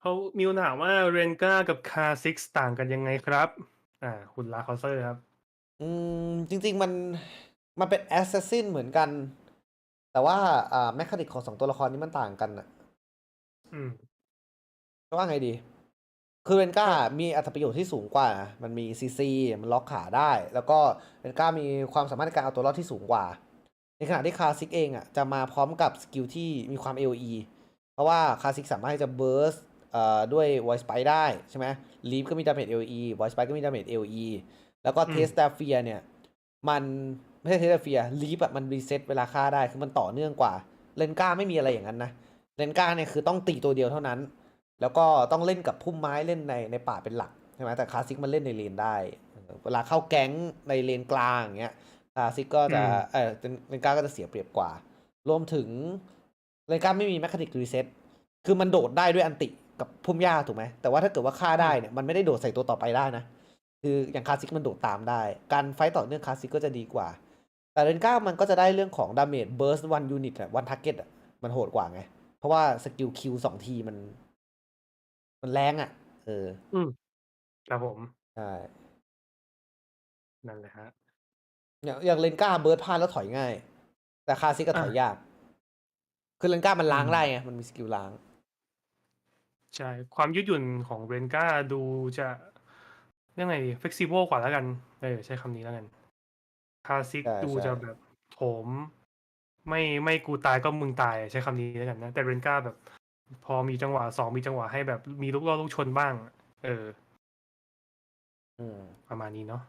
เขามิวถามว่าเรนก้ากับคาซิกต่างกันยังไงครับ อ่า คุณลาคอเซอร์ครับ อืม จริง ๆ มัน มันเป็นแอสซัสซินเหมือนกัน แต่ว่าอ่าแมคานิกของสองตัวละครนี้มันต่างกันอะอืมว่าไงดี คือเรนก้ามีอัตประโยชน์ที่สูงกว่า มันมีซีซี มันล็อกขาได้ แล้วก็เรนก้ามีความสามารถในการเอาตัวรอดที่สูงกว่า ในขณะที่คลาสสิกเองอะจะมาพร้อมกับสกิลที่มีความ AOE เพราะว่าคลาสสิกสามารถที่จะเบิร์สเอ่อ ด้วย voice spike ได้ใช่ไหมลีฟก็มีดาเมจ AOE voice spike ก็มีดาเมจ AOE แล้วก็อืมเทสตาเฟียเนี่ย มันไม่ใช่เทสตาเฟียลีฟอะมันรีเซ็ตเวลาฆ่าได้คือมันต่อเนื่องกว่าเรนก้าไม่มีอะไรอย่างนั้นนะเรนก้าเนี่ยคือต้องตีตัวเดียวเท่านั้น แล้วก็ต้องเล่นกับพุ่มไม้เล่นในในป่าเป็นหลักใช่ไหมแต่คลาสสิกมันเล่นในเลนได้เออเวลาเข้าแก๊งในเลนกลางอย่างเงี้ยคลาสสิกก็จะอืมเออเลนก้าก็จะเสียเปรียบกว่า รวมถึงเลนก้าไม่มีแมคานิกรีเซ็ตคือมันโดดได้ด้วยอันติ กับพุ่มหญ้าถูกไหมแต่ว่าถ้าเกิดว่าฆ่าได้เนี่ยมันไม่ได้โดดใส่ตัวต่อไปได้นะคืออย่างคลาสสิกมันโดดตามได้ การไฟต์ต่อเนื่องคลาสสิกก็จะดีกว่า แต่เรนก้ามันก็จะได้เรื่องของดาเมจเบิร์สวันยูนิตอะวันทาร์เก็ตอะมันโหดกว่าไง เพราะว่าสกิลคิวสองทีมัน มันแรงอะเออ อืมครับผมใช่นั่นแหละฮะอย่างอย่างเลนก้าเบิร์ดพลาดแล้วถอยง่าย แต่คลาสสิกก็ถอยอะยาก คือเลนก้ามันล้างอืมได้ไงมันมีสกิลล้าง ใช่ ความยืดหยุ่นของเรนก้าดูจะยังไงเฟกซิเบิลกว่าแล้วกัน เออ ใช้คำนี้แล้วกันคาซิกใช่ดูใช่จะแบบโถม ไม่ไม่กูตายก็มึงตายใช้คำนี้แล้วกันนะ แต่เรนก้าแบบ พอมีจังหวะสองมีจังหวะให้แบบมีลูกล่อลูกชนบ้าง เอออืมประมาณนี้เนาะ